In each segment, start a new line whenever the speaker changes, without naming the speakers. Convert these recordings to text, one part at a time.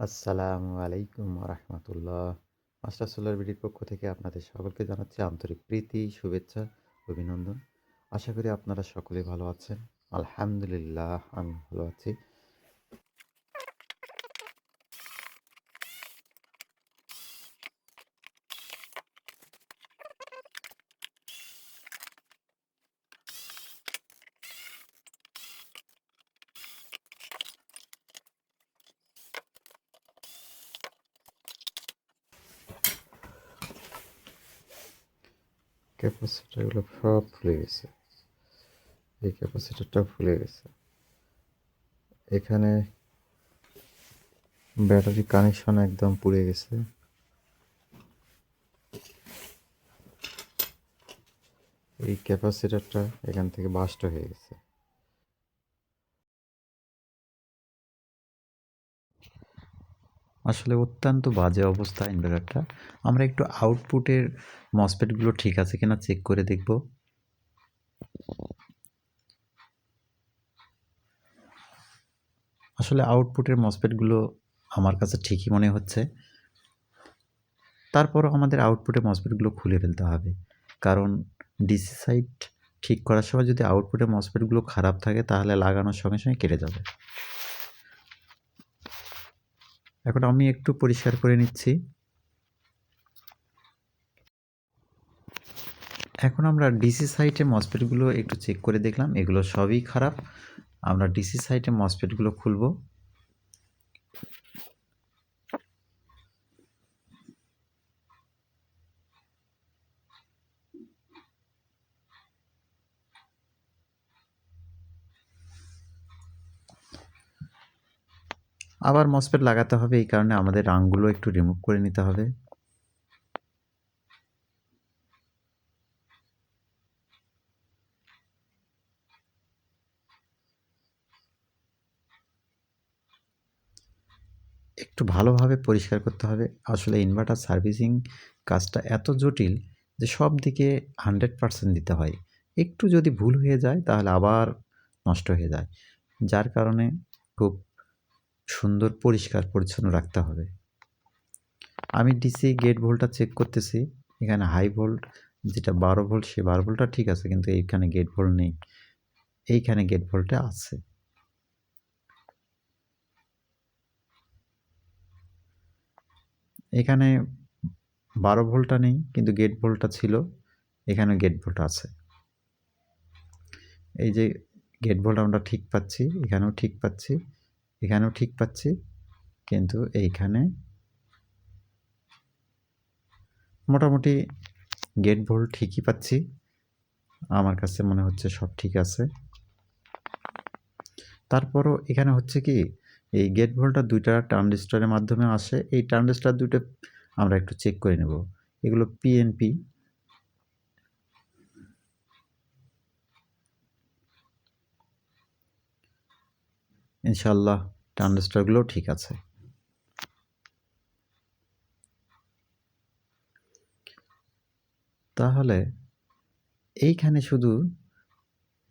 আসসালামু আলাইকুম রহমতুল্লাহ master solar বিডির পক্ষ থেকে আপনাদের সকলকে জানাচ্ছি আন্তরিক প্রীতি, শুভেচ্ছা, অভিনন্দন। আশা করি আপনারা সকলে ভালো আছেন। আলহামদুলিল্লাহ, আমি ভালো আছি। ক্যাপাসিটারগুলো সব ফুলে গেছে। এই ক্যাপাসিটারটাও ফুলে গেছে। এখানে ব্যাটারি কানেকশন একদম পুড়ে গেছে। এই ক্যাপাসিটারটা এখান থেকে বাস্ট হয়ে গেছে। আসলে অত্যন্ত বাজে অবস্থা ইনভার্টারটা আমরা একটু আউটপুটের মসপেটগুলো ঠিক আছে কিনা চেক করে দেখব। আসলে আউটপুটের মসপেটগুলো আমার কাছে ঠিকই মনে হচ্ছে। তারপরও আমাদের আউটপুটের মসপেটগুলো খুলে ফেলতে হবে। কারণ ডিসি সাইট ঠিক করার সময় যদি আউটপুটের মসপেটগুলো খারাপ থাকে, তাহলে লাগানোর সঙ্গে সঙ্গে কেটে যাবে। এখন আমি একটু পরিষ্কার করে নিচ্ছি। এখন আমরা ডিসি সাইটে মসপেটগুলো একটু চেক করে দেখলাম, এগুলো সবই খারাপ। আমরা ডিসি সাইটে মসপেটগুলো খুলব। আবার মসপেট লাগাতে হবে, এই কারণে আমাদের রাংগুলো একটু রিমুভ করে নিতে হবে। একটু ভালোভাবে পরিষ্কার করতে হবে। আসলে ইনভার্টার সার্ভিসিং কাজটা এত জটিল যে সব দিকে হান্ড্রেড পারসেন্ট দিতে হয়। একটু যদি ভুল হয়ে যায়, তাহলে আবার নষ্ট হয়ে যায়। যার কারণে খুব সুন্দর, পরিষ্কার, পরিচ্ছন্ন রাখতে হবে। আমি ডিসি গেট ভোল্টটা চেক করতেছি। এখানে হাই ভোল্ট যেটা বারো ভোল্ট সে বারো ভোল্টটা ঠিক আছে, কিন্তু এইখানে গেট ভোল্ট নেই। এইখানে গেট ভোল্টটা আছে। এখানে বারো ভোল্টটা নেই, কিন্তু গেট ভোল্টটা ছিল। এখানে গেট ভোল্ট আছে। এই যে গেট ভোল্ট আমরা ঠিক পাচ্ছি, এখানেও ঠিক পাচ্ছি। এখানেও ঠিক পাচ্ছি, কিন্তু এইখানে মোটামুটি গেট ভোল্ট ঠিকই পাচ্ছি। আমার কাছে মনে হচ্ছে সব ঠিক আছে। তারপরও এখানে হচ্ছে কি, এই গেট ভোল্টটা দুইটা ট্রানজিস্টরের মাধ্যমে আসে, এই ট্রানজিস্টার দুটো আমরা একটু চেক করে নেব। এগুলো পিএনপি ইনশাল্লাহ ট্রানজিস্টারগুলোও ঠিক আছে। তাহলে এইখানে শুধু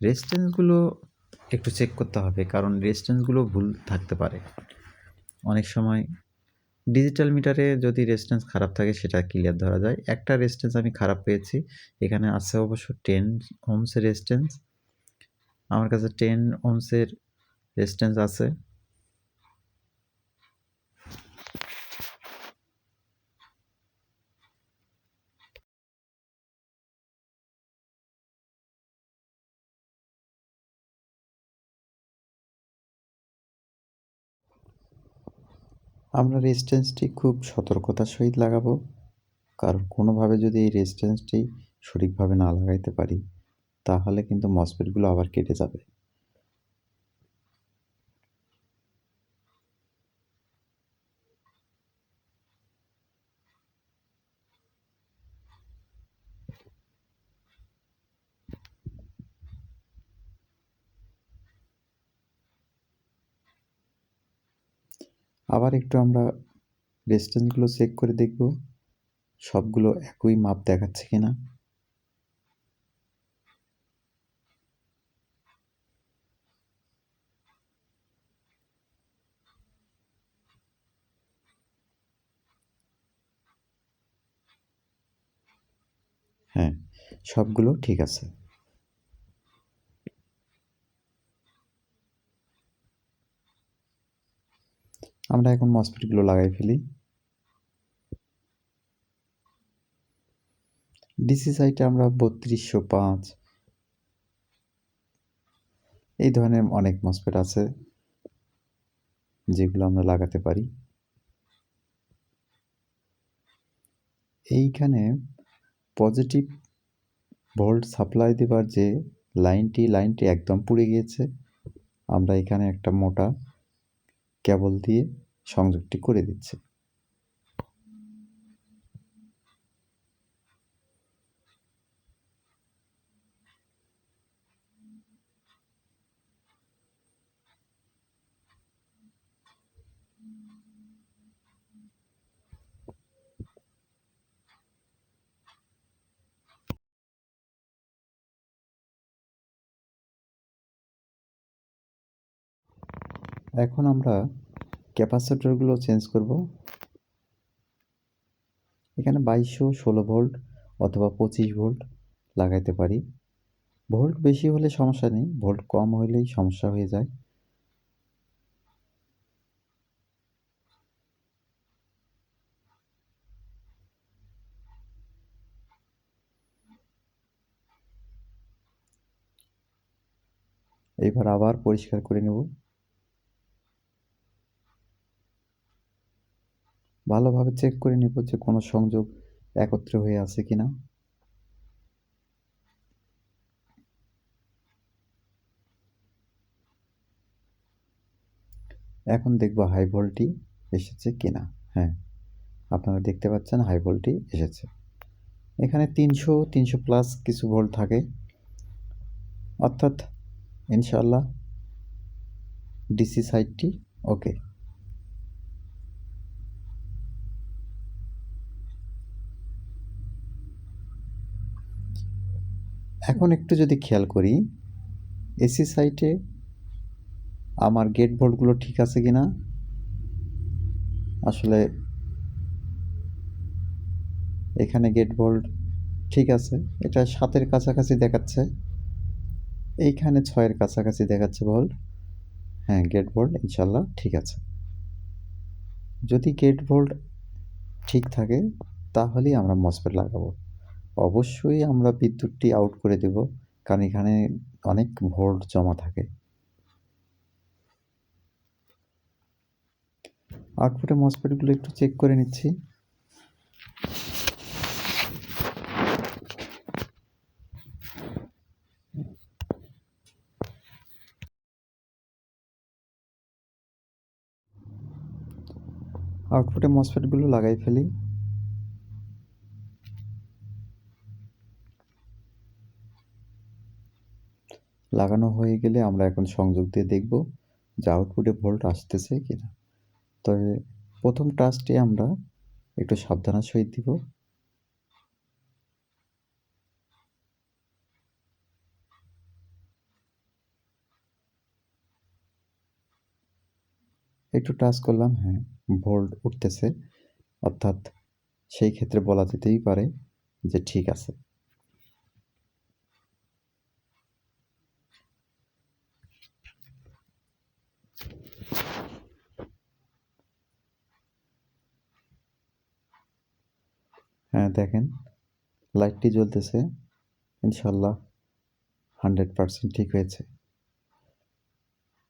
রেজিস্ট্যান্সগুলো একটু চেক করতে হবে, কারণ রেজিস্ট্যান্সগুলো ভুল থাকতে পারে। অনেক সময় ডিজিটাল মিটারে যদি রেজিস্ট্যান্স খারাপ থাকে সেটা ক্লিয়ার ধরা যায়। একটা রেজিস্ট্যান্স আমি খারাপ পেয়েছি, এখানে আছে অবশ্য টেন ওমসের রেজিস্ট্যান্স আমার কাছে টেন ওমসের রেজিস্ট্যান্স আছে। আমরা রেজিস্ট্যান্সটি খুব সতর্কতার সহিত লাগাবো। কারণ কোনোভাবে যদি এই রেজিস্ট্যান্সটি সঠিকভাবে না লাগাইতে পারি, তাহলে কিন্তু মসপেটগুলো আবার কেটে যাবে। আবার একটু আমরা ডিস্টেন্সগুলো চেক করে দেখব, সবগুলো একই মাপ দেখাচ্ছে কিনা। হ্যাঁ সবগুলো ঠিক আছে। আমরা এখন মসফেটগুলো লাগাই ফেলি। ডিসি সাইটে আমরা বত্রিশশো পাঁচ। এই ধরনের অনেক মসফেট আছে, যেগুলো আমরা লাগাতে পারি। এইখানে পজিটিভ ভোল্ট সাপ্লাই দেবার যে লাইনটি লাইনটি একদম পুড়ে গিয়েছে। আমরা এখানে একটা মোটা কেবল দিয়ে সংযোগটি করে দিচ্ছি। এখন আমরা ক্যাপাসিটরগুলো চেঞ্জ করব। এখানে বাইশশো ষোলো ভোল্ট অথবা পঁচিশ ভোল্ট লাগাইতে পারি। ভোল্ট বেশি হলে সমস্যা নেই, ভোল্ট কম হলেই সমস্যা হয়ে যায়। এবার আবার পরিষ্কার করে নেব। ভালোভাবে চেক করে নেব যে কোনো সংযোগ একত্রে হয়ে আছে কি না এখন দেখব হাই ভোল্টটি এসেছে কি না হ্যাঁ আপনারা দেখতে পাচ্ছেন হাই ভোল্টটি এসেছে। এখানে তিনশো তিনশো প্লাস কিছু ভোল্ট থাকে। অর্থাৎ ইনশাল্লাহ ডিসি সাইডটি ওকে এখন একটু যদি খেয়াল করি এসি সাইটে আমার গেট ভোল্টগুলো ঠিক আছে কি না আসলে এখানে গেট ভোল্ট ঠিক আছে, এটা সাতের কাছাকাছি দেখাচ্ছে, এইখানে ছয়ের কাছাকাছি দেখাচ্ছে ভোল্ট হ্যাঁ গেট ভোল্ট ইনশাল্লাহ ঠিক আছে। যদি গেট ভোল্ট ঠিক থাকে, তাহলেই আমরা মসফেট লাগাবো। অবশ্যই আমরা বিদ্যুৎটি আউট করে দেব, কারণ এখানে অনেক ভোল্ট জমা থাকে। আউটপুটে মসফেটগুলো একটু চেক করে নিচ্ছি। আউটপুটে মসফেটগুলো লাগাই ফেলি। লাগানো হয়ে গেলে আমরা এখন সংযোগ দিয়ে দেখব যে আউটপুটে ভোল্ট আসতেছে কিনা। তবে প্রথম টাচটি আমরা একটু সাবধানের সহিত দিব। একটু টাচ করলাম হ্যাঁ ভোল্ট উঠতেছে। অর্থাৎ সেই ক্ষেত্রে বলা যেতেই পারে যে ঠিক আছে। হ্যাঁ দেখেন। লাইটটি জ্বলতেছে। ইনশাল্লাহ হান্ড্রেড পারসেন্ট ঠিক হয়েছে।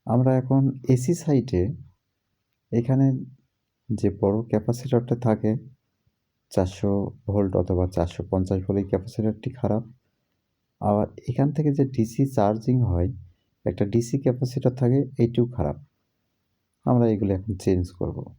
আমরা এখন এসি সাইটে এখানে যে বড় ক্যাপাসিটরটা থাকে, চারশো ভোল্ট অথবা চারশো পঞ্চাশ ভোল্ট এই ক্যাপাসিটরটি খারাপ। আবার এখান থেকে যে ডিসি চার্জিং হয়, একটা ডিসি ক্যাপাসিটর থাকে, এইটিও খারাপ। আমরা এগুলো এখন চেঞ্জ করব।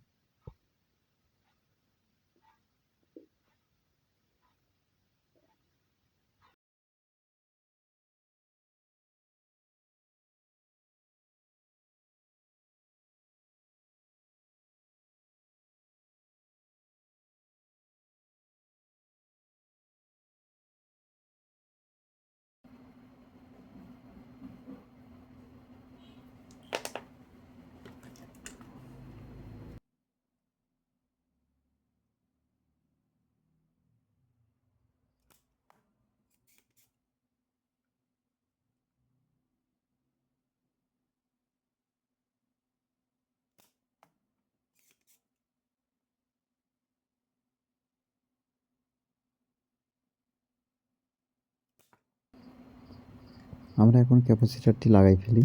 আমরা এখন ক্যাপাসিটারটি লাগাই ফেলি।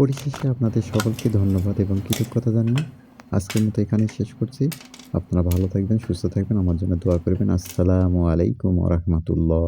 পরিশেষে আপনাদের সকলকে ধন্যবাদ এবং কৃতজ্ঞতা জানিয়ে আজকের মতো এখানে শেষ করছি। আপনারা ভালো থাকবেন, সুস্থ থাকবেন, আমার জন্য দোয়া করবেন। আসসালামু আলাইকুম রহমতুল্লাহ।